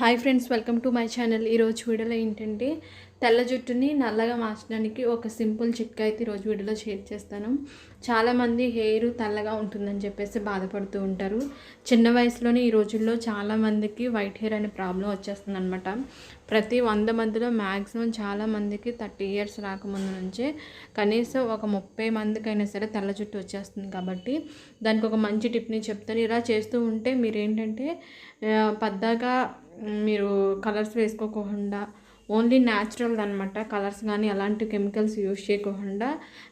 Hi friends welcome to my channel. ఈరోజు వీడియోలో ఏంటంటే తెల్ల జుట్టుని నల్లగా మార్చడానికి ఒక సింపుల్ చిట్కా అయితే ఈరోజు వీడియోలో షేర్ చేస్తాను. చాలామంది హెయిర్ తెల్లగా ఉంటుందని చెప్పేసి బాధపడుతూ ఉంటారు. చిన్న వయసులోనే ఈ రోజుల్లో చాలామందికి వైట్ హెయిర్ అనే ప్రాబ్లం వచ్చేస్తుంది అనమాట ప్రతి వంద మందిలో మ్యాక్సిమం చాలామందికి థర్టీ ఇయర్స్ రాకముందు నుంచే కనీసం ఒక ముప్పై మందికైనా సరే తెల్ల జుట్టు వచ్చేస్తుంది కాబట్టి దానికి ఒక మంచి టిప్ని చెప్తాను. ఇలా చేస్తూ ఉంటే మీరేంటంటే పద్దాగా మీరు కలర్స్ వేసుకోకుండా ఓన్లీ న్యాచురల్ అనమాట కలర్స్ కానీ అలాంటి కెమికల్స్ యూజ్ చేయకుండా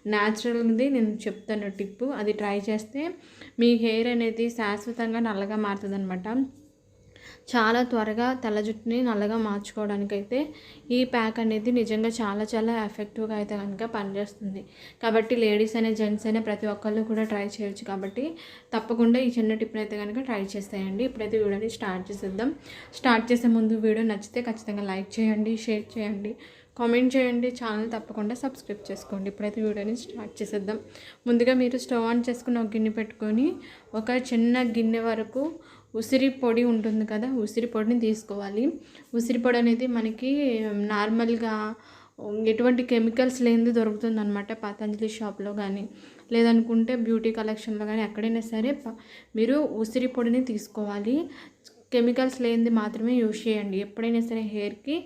న్యాచురల్ది నేను చెప్తాను టిప్ అది ట్రై చేస్తే మీ హెయిర్ అనేది శాశ్వతంగా నల్లగా మారుతుంది చాలా త్వరగా తెల్ల జుట్టుని నల్లగా మార్చుకోవడానికైతే ఈ ప్యాక్ అనేది నిజంగా చాలా చాలా ఎఫెక్టివ్గా అయితే కనుక పనిచేస్తుంది. కాబట్టి లేడీస్ అనే జెంట్స్ అయినా ప్రతి ఒక్కళ్ళు కూడా ట్రై చేయొచ్చు. కాబట్టి తప్పకుండా ఈ చిన్న టిప్ని అయితే కనుక ట్రై చేస్తాయండి. ఇప్పుడైతే వీడియోని స్టార్ట్ చేసేద్దాం. స్టార్ట్ చేసే ముందు వీడియో నచ్చితే ఖచ్చితంగా లైక్ చేయండి షేర్ చేయండి కామెంట్ చేయండి. ఛానల్ తప్పకుండా సబ్స్క్రైబ్ చేసుకోండి. ఇప్పుడైతే వీడియోని స్టార్ట్ చేసేద్దాం. ముందుగా మీరు స్టవ్ ఆన్ చేసుకుని ఒక గిన్నె పెట్టుకొని ఒక చిన్న గిన్నె వరకు ఉసిరి పొడి ఉంటుంది కదా ఉసిరి పొడిని తీసుకోవాలి. ఉసిరి పొడి అనేది మనకి నార్మల్గా ఎటువంటి కెమికల్స్ లేనిది దొరుకుతుంది అనమాట పతంజలి షాప్లో కానీ లేదనుకుంటే బ్యూటీ కలెక్షన్లో కానీ ఎక్కడైనా సరే మీరు ఉసిరి పొడిని తీసుకోవాలి. కెమికల్స్ లేనిది మాత్రమే యూజ్ చేయండి. ఎప్పుడైనా సరే హెయిర్కి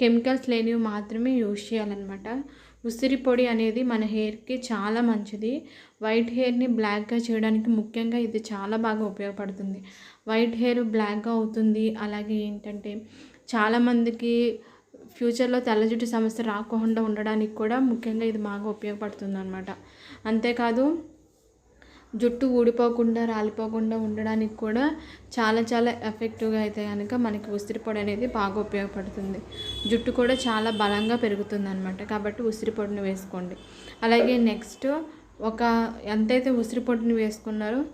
కెమికల్స్ లేనివి మాత్రమే యూజ్ చేయాలన్నమాట. ఉసిరి పొడి అనేది మన హెయిర్కి చాలా మంచిది. వైట్ హెయిర్ని బ్లాక్గా చేయడానికి ముఖ్యంగా ఇది చాలా బాగా ఉపయోగపడుతుంది. వైట్ హెయిర్ బ్లాక్గా అవుతుంది. అలాగే ఏంటంటే చాలామందికి ఫ్యూచర్లో తెల్ల జుట్టు సమస్య రాకుండా ఉండడానికి కూడా ముఖ్యంగా ఇది బాగా ఉపయోగపడుతుంది అనమాట అంతేకాదు జుట్టు ఊడిపోకుండా రాలిపోకుండా ఉండడానికి కూడా చాలా చాలా ఎఫెక్టివ్గా అయితే కనుక మనకి ఉసిరి పొడి అనేది బాగా ఉపయోగపడుతుంది. జుట్టు కూడా చాలా బలంగా పెరుగుతుంది అనమాట కాబట్టి ఉసిరి పొడిని వేసుకోండి. అలాగే నెక్స్ట్ ఒక ఎంతైతే ఉసిరి పొడిని వేసుకున్నారో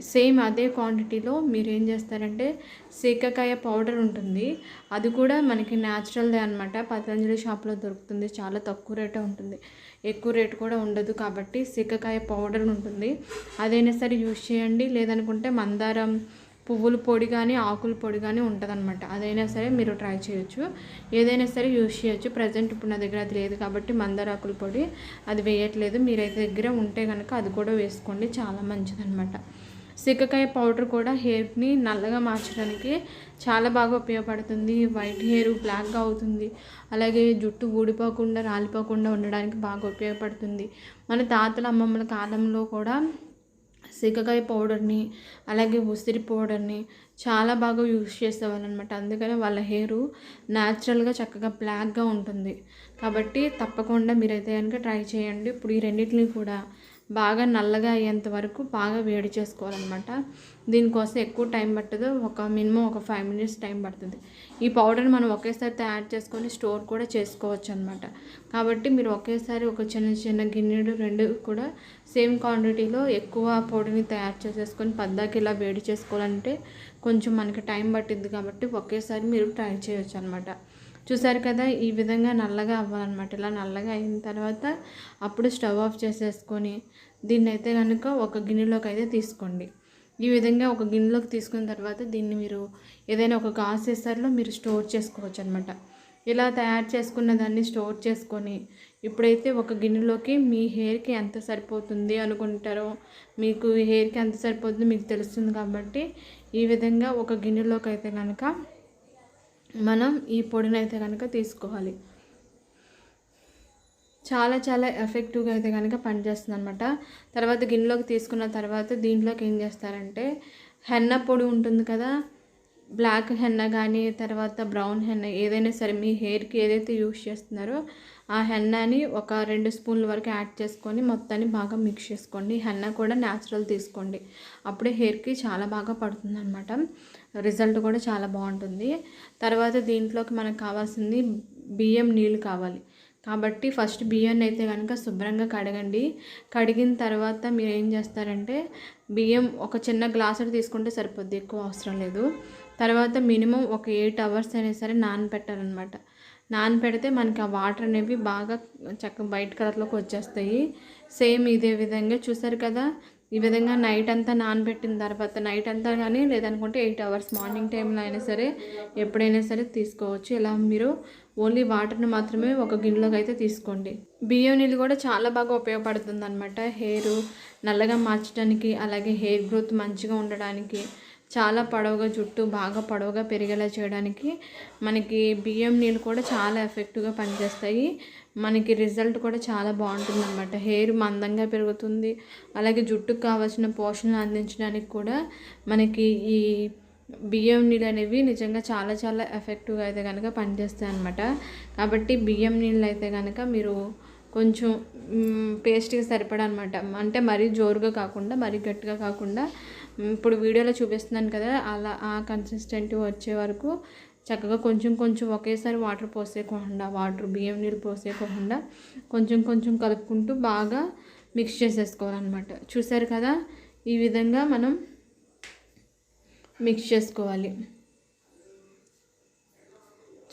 సేమ్ అదే క్వాంటిటీలో మీరు ఏం చేస్తారంటే సీకకాయ పౌడర్ ఉంటుంది. అది కూడా మనకి న్యాచురల్దే అనమాట పతంజలి షాప్లో దొరుకుతుంది. చాలా తక్కువ రేటే ఉంటుంది. ఎక్కువ రేటు కూడా ఉండదు కాబట్టి సీకకాయ పౌడర్ ఉంటుంది. అదైనా సరే యూజ్ చేయండి. లేదనుకుంటే మందారం పువ్వుల పొడి కానీ ఆకుల పొడి కానీ ఉంటుందన్నమాట. అదైనా సరే మీరు ట్రై చేయొచ్చు. ఏదైనా సరే యూజ్ చేయొచ్చు. ప్రజెంట్ ఇప్పుడు నా దగ్గర అది లేదు కాబట్టి మందార ఆకుల పొడి అది వేయట్లేదు. మీరైతే దగ్గర ఉంటే కనుక అది కూడా వేసుకోండి. చాలా మంచిదన్నమాట. సిక్కకాయ పౌడర్ కూడా హెయిర్ని నల్లగా మార్చడానికి చాలా బాగా ఉపయోగపడుతుంది. వైట్ హెయిర్ బ్లాక్గా అవుతుంది. అలాగే జుట్టు ఊడిపోకుండా రాలిపోకుండా ఉండడానికి బాగా ఉపయోగపడుతుంది. మన తాతల అమ్మమ్మల కాలంలో కూడా సీకకాయ పౌడర్ని అలాగే ఉసిరి పౌడర్ని చాలా బాగా యూస్ చేసేవాళ్ళు అనమాట అందుకనే వాళ్ళ హెయిర్ న్యాచురల్గా చక్కగా బ్లాక్గా ఉంటుంది. కాబట్టి తప్పకుండా మీరైతే కనుక ట్రై చేయండి. ఇప్పుడు ఈ రెండింటిని కూడా బాగా నల్లగా అయ్యేంత వరకు బాగా వేడి చేసుకోవాలన్నమాట. దీనికోసం ఎక్కువ టైం పట్టదు. ఒక మినిమం ఒక ఫైవ్ మినిట్స్ టైం పడుతుంది. ఈ పౌడర్ మనం ఒకేసారి తయారు చేసుకొని స్టోర్ కూడా చేసుకోవచ్చు అనమాట కాబట్టి మీరు ఒకేసారి ఒక చిన్న చిన్న గిన్నెడు రెండు కూడా సేమ్ క్వాంటిటీలో ఎక్కువ పొడిని తయారు చేసేసుకొని పద్దాకి ఇలా వేడి చేసుకోవాలంటే కొంచెం మనకి టైం పట్టింది కాబట్టి ఒకేసారి మీరు ట్రై చేయొచ్చు అనమాట చూసారు కదా ఈ విధంగా నల్లగా అవ్వాలన్నమాట. ఇలా నల్లగా అయిన తర్వాత అప్పుడు స్టవ్ ఆఫ్ చేసేసుకొని దీన్ని అయితే కనుక ఒక గిన్నెలోకి అయితే తీసుకోండి. ఈ విధంగా ఒక గిన్నెలోకి తీసుకున్న తర్వాత దీన్ని మీరు ఏదైనా ఒక గాజు మీరు స్టోర్ చేసుకోవచ్చు అనమాట ఇలా తయారు చేసుకున్న దాన్ని స్టోర్ చేసుకొని ఇప్పుడైతే ఒక గిన్నెలోకి మీ హెయిర్కి ఎంత సరిపోతుంది అనుకుంటారో మీకు హెయిర్కి ఎంత సరిపోతుందో మీకు తెలుస్తుంది కాబట్టి ఈ విధంగా ఒక గిన్నెలోకి అయితే కనుక మనం ఈ పొడిని అయితే కనుక తీసుకోవాలి. చాలా చాలా ఎఫెక్టివ్గా అయితే కనుక పనిచేస్తుంది అనమాట తర్వాత గిన్నెలోకి తీసుకున్న తర్వాత దీంట్లోకి ఏం చేస్తారంటే హెన్న పొడి ఉంటుంది కదా బ్లాక్ హెన్న కానీ తర్వాత బ్రౌన్ హెన్న ఏదైనా సరే మీ హెయిర్కి ఏదైతే యూస్ చేస్తున్నారో ఆ హెన్నాని ఒక రెండు స్పూన్ల వరకు యాడ్ చేసుకొని మొత్తాన్ని బాగా మిక్స్ చేసుకోండి. హెన్న కూడా న్యాచురల్ తీసుకోండి. అప్పుడే హెయిర్కి చాలా బాగా పడుతుంది అనమాట రిజల్ట్ కూడా చాలా బాగుంటుంది. తర్వాత దీంట్లోకి మనకు కావాల్సింది బియ్యం నీళ్ళు కావాలి. కాబట్టి ఫస్ట్ బియ్యాన్ని అయితే కనుక శుభ్రంగా కడగండి. కడిగిన తర్వాత మీరు ఏం చేస్తారంటే బియ్యం ఒక చిన్న గ్లాస్ తీసుకుంటే సరిపోద్ది ఎక్కువ అవసరం లేదు. తర్వాత మినిమం ఒక ఎయిట్ అవర్స్ అయినా సరే నానబెట్టాలన్నమాట నానబెడితే మనకి ఆ వాటర్ అనేవి బాగా చక్కగా వైట్ కలర్లోకి వచ్చేస్తాయి. సేమ్ ఇదే విధంగా చూసారు కదా ఈ విధంగా నైట్ అంతా నానబెట్టిన తర్వాత నైట్ అంతా కానీ లేదనుకుంటే ఎయిట్ అవర్స్ మార్నింగ్ టైంలో అయినా సరే ఎప్పుడైనా సరే తీసుకోవచ్చు. ఇలా మీరు ఓన్లీ వాటర్ని మాత్రమే ఒక గిన్నెలోకి అయితే తీసుకోండి. బియ్యం నీళ్ళు కూడా చాలా బాగా ఉపయోగపడుతుంది అనమాట హెయిర్ నల్లగా మార్చడానికి అలాగే హెయిర్ గ్రోత్ మంచిగా ఉండడానికి. చాలా పొడవుగా జుట్టు బాగా పొడవుగా పెరిగేలా చేయడానికి మనకి బియ్యం నీళ్ళు కూడా చాలా ఎఫెక్టివ్గా పనిచేస్తాయి. మనకి రిజల్ట్ కూడా చాలా బాగుంటుంది అనమాట హెయిర్ మందంగా పెరుగుతుంది. అలాగే జుట్టుకు కావాల్సిన పోషణ అందించడానికి కూడా మనకి ఈ బియ్యం నీళ్ళు అనేవి నిజంగా చాలా చాలా ఎఫెక్టివ్గా అయితే కనుక పనిచేస్తాయి అనమాట కాబట్టి బియ్యం నీళ్ళు అయితే కనుక మీరు కొంచెం పేస్ట్కి సరిపడా అనమాట అంటే మరీ జోరుగా కాకుండా మరీ గట్టిగా కాకుండా ఇప్పుడు వీడియోలో చూపిస్తున్నాను కదా అలా ఆ కన్సిస్టెంట్ వచ్చే వరకు చక్కగా కొంచెం కొంచెం ఒకేసారి వాటర్ పోసేయకుండా వాటర్ బియ్యం నీళ్ళు పోసేయకుండా కొంచెం కొంచెం కలుపుకుంటూ బాగా మిక్స్ చేసేసుకోవాలన్నమాట. చూసారు కదా ఈ విధంగా మనం మిక్స్ చేసుకోవాలి.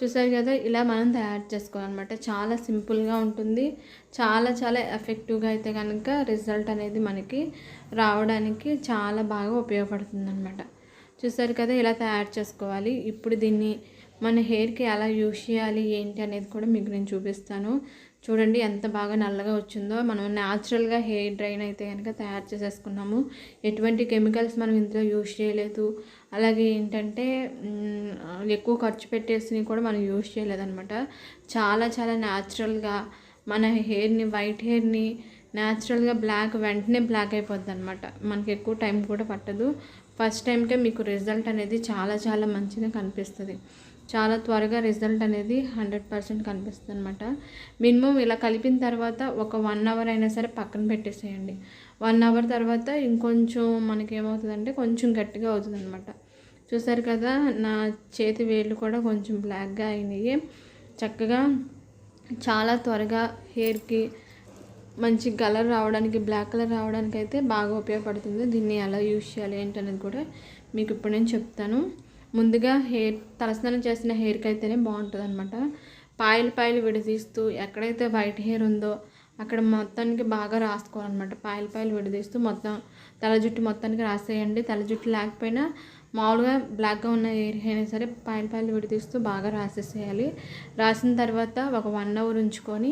చూసారు కదా ఇలా మనం తయారు చేసుకోవాలన్నమాట. చాలా సింపుల్గా ఉంటుంది. చాలా చాలా ఎఫెక్టివ్గా అయితే కనుక రిజల్ట్ అనేది మనకి రావడానికి చాలా బాగా ఉపయోగపడుతుంది అనమాట చూసారు కదా ఇలా తయారు చేసుకోవాలి. ఇప్పుడు దీన్ని మన హెయిర్కి ఎలా యూజ్ చేయాలి ఏంటి అనేది కూడా మీకు నేను చూపిస్తాను. చూడండి ఎంత బాగా నల్లగా వచ్చిందో. మనం న్యాచురల్గా హెయిర్ డ్రైన్ అయితే కనుక తయారు చేసేసుకున్నాము. ఎటువంటి కెమికల్స్ మనం ఇందులో యూజ్ చేయలేదు. అలాగే ఏంటంటే ఎక్కువ ఖర్చు పెట్టేసి కూడా మనం యూజ్ చేయలేదన్నమాట. చాలా చాలా న్యాచురల్గా మన హెయిర్ని వైట్ హెయిర్ని న్యాచురల్గా బ్లాక్ వెంటనే బ్లాక్ అయిపోద్ది అనమాట మనకి ఎక్కువ టైం కూడా పట్టదు. ఫస్ట్ టైంకే మీకు రిజల్ట్ అనేది చాలా చాలా మంచిగా కనిపిస్తుంది. చాలా త్వరగా రిజల్ట్ అనేది హండ్రెడ్ పర్సెంట్ కనిపిస్తుంది అనమాట మినిమం ఇలా కలిపిన తర్వాత ఒక వన్ అవర్ అయినా సరే పక్కన పెట్టేసేయండి. వన్ అవర్ తర్వాత ఇంకొంచెం మనకి ఏమవుతుందంటే కొంచెం గట్టిగా అవుతుంది అనమాట చూసారు కదా నా చేతి వేళ్ళు కూడా కొంచెం బ్లాక్గా అయినాయి. చక్కగా చాలా త్వరగా హెయిర్కి మంచి కలర్ రావడానికి బ్లాక్ కలర్ రావడానికి అయితే బాగా ఉపయోగపడుతుంది. దీన్ని ఎలా యూజ్ చేయాలి ఏంటనేది కూడా మీకు ఇప్పుడు నేను చెప్తాను. ముందుగా హెయిర్ తలస్నానం చేసిన హెయిర్కి అయితేనే బాగుంటుంది అనమాట పాయలు పాయలు విడదీస్తూ ఎక్కడైతే వైట్ హెయిర్ ఉందో అక్కడ మొత్తానికి బాగా రాసుకోవాలన్నమాట. పాయలు పాయలు విడదీస్తూ మొత్తం తల జుట్టు మొత్తానికి రాసేయండి. తల జుట్టు లేకపోయినా మామూలుగా బ్లాక్గా ఉన్న హెయిర్ అయినా సరే పాయలు పాయలు విడదీస్తూ బాగా రాసేసేయాలి. రాసిన తర్వాత ఒక వన్ అవర్ ఉంచుకొని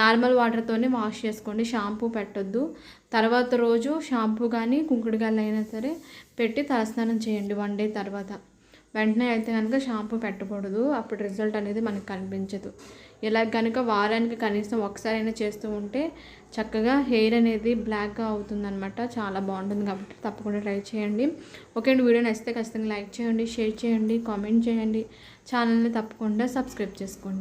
నార్మల్ వాటర్తోనే వాష్ చేసుకోండి. షాంపూ పెట్టొద్దు. తర్వాత రోజు షాంపూ కానీ కుంకుడుగాయలు అయినా సరే పెట్టి తలస్నానం చేయండి వన్ డే తర్వాత. వెంటనే అయితే కనుక షాంపూ పెట్టకూడదు. అప్పుడు రిజల్ట్ అనేది మనకు కనిపించదు. ఇలా కనుక వారానికి కనీసం ఒకసారైనా చేస్తూ ఉంటే చక్కగా హెయిర్ అనేది బ్లాక్గా అవుతుందన్నమాట. చాలా బాగుంటుంది కాబట్టి తప్పకుండా ట్రై చేయండి. ఓకే అండి వీడియో నచ్చితే ఖచ్చితంగా లైక్ చేయండి షేర్ చేయండి కామెంట్ చేయండి. ఛానల్ని తప్పకుండా సబ్స్క్రైబ్ చేసుకోండి.